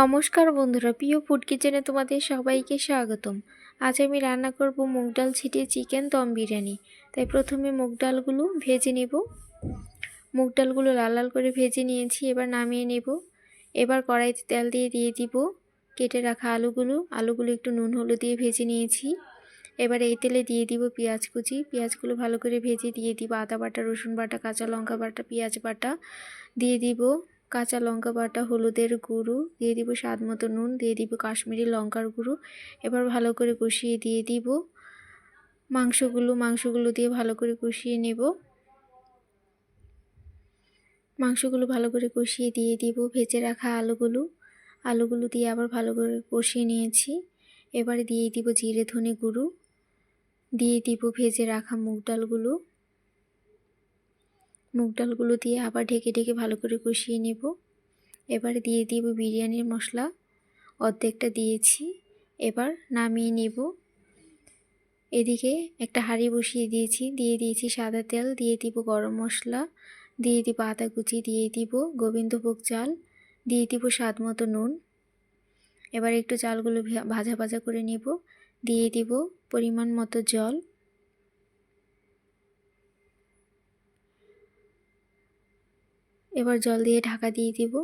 নমস্কার বন্ধুরা, প্রিয় ফুড কিচেনে তোমাদের সবাইকে স্বাগতম। আজ আমি রান্না করব মুগ ডাল ছিটিয়ে চিকেন দম বিরিয়ানি। তাই প্রথমে মুগ ডালগুলো ভেজে নেব। মুগ ডালগুলো লাল লাল করে ভেজে নিয়েছি, এবার নামিয়ে নেব। এবার কড়াইতে তেল দিয়ে দিয়ে দিব। কেটে রাখা আলুগুলো আলুগুলো একটু নুন হলুদ দিয়ে ভেজে নিয়েছি। এবার এই তেলে দিয়ে দিব পেঁয়াজ কুচি। পেঁয়াজগুলো ভালো করে ভেজে দিয়ে দিব। আদা বাটা, রসুন বাটা, কাঁচা লঙ্কা বাটা, পেঁয়াজ বাটা দিয়ে দিব। কাঁচা লঙ্কা বাটা, হলুদের গুঁড়ো, দিয়ে দিব স্বাদ মতো নুন, দিয়ে দিব কাশ্মীরি লঙ্কার গুঁড়ো। এবার ভালো করে কষিয়ে দিয়ে দিব। মাংসগুলো মাংসগুলো দিয়ে ভালো করে কষিয়ে নেব। মাংসগুলো ভালো করে কষিয়ে দিয়ে দিব, ভেজে রাখা আলুগুলো। আলুগুলো দিয়ে আবার ভালো করে কষিয়ে নিয়েছি। এবারে দিয়ে দিব জিরে ধনে গুঁড়ো। দিয়ে দিব ভেজে রাখা মুগ ডালগুলো। মুগ ডালগুলো দিয়ে আবার ঢেকে ঢেকে ভালো করে কষিয়ে নেব। এবারে দিয়ে দিব বিরিয়ানির মশলা। অর্ধেকটা দিয়েছি। এবার নামিয়ে নেব। এদিকে একটা হাঁড়ি বসিয়ে দিয়েছি। দিয়ে দিয়েছি সাদা তেল, দিয়ে দিব গরম মশলা, দিয়ে দিব আদা কুচি, দিয়ে দিব গোবিন্দভোগ চাল, দিয়ে দিব স্বাদ মতো নুন। এবার একটু চালগুলো ভাজা ভাজা করে নেব। দিয়ে দিব পরিমাণ মতো জল। এবার জল দিয়ে ঢাকা দিয়ে দিব।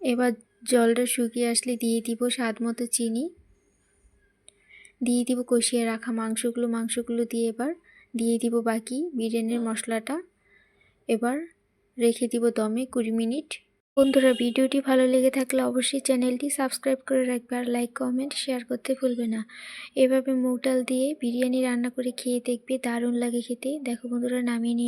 এবার জলটা শুকিয়ে আসলে দিয়ে দিব স্বাদ মতো চিনি। দিয়ে দিব কষিয়ে রাখা মাংসগুলো মাংসগুলো দিয়ে এবার দিয়ে দিব বাকি বিরিয়ানির মশলাটা। এবার রেখে দিব দমে কুড়ি মিনিট। বন্ধুরা ভিডিওটি ভালো লেগে থাকলে অবশ্যই চ্যানেলটি সাবস্ক্রাইব করে রাখবে আর লাইক, কমেন্ট, শেয়ার করতে ভুলবে না। এভাবে মুগ ডাল দিয়ে বিরিয়ানি রান্না করে খেয়ে দেখবে, দারুণ লাগে খেতে। দেখো বন্ধুরা, নামিয়ে নিয়ে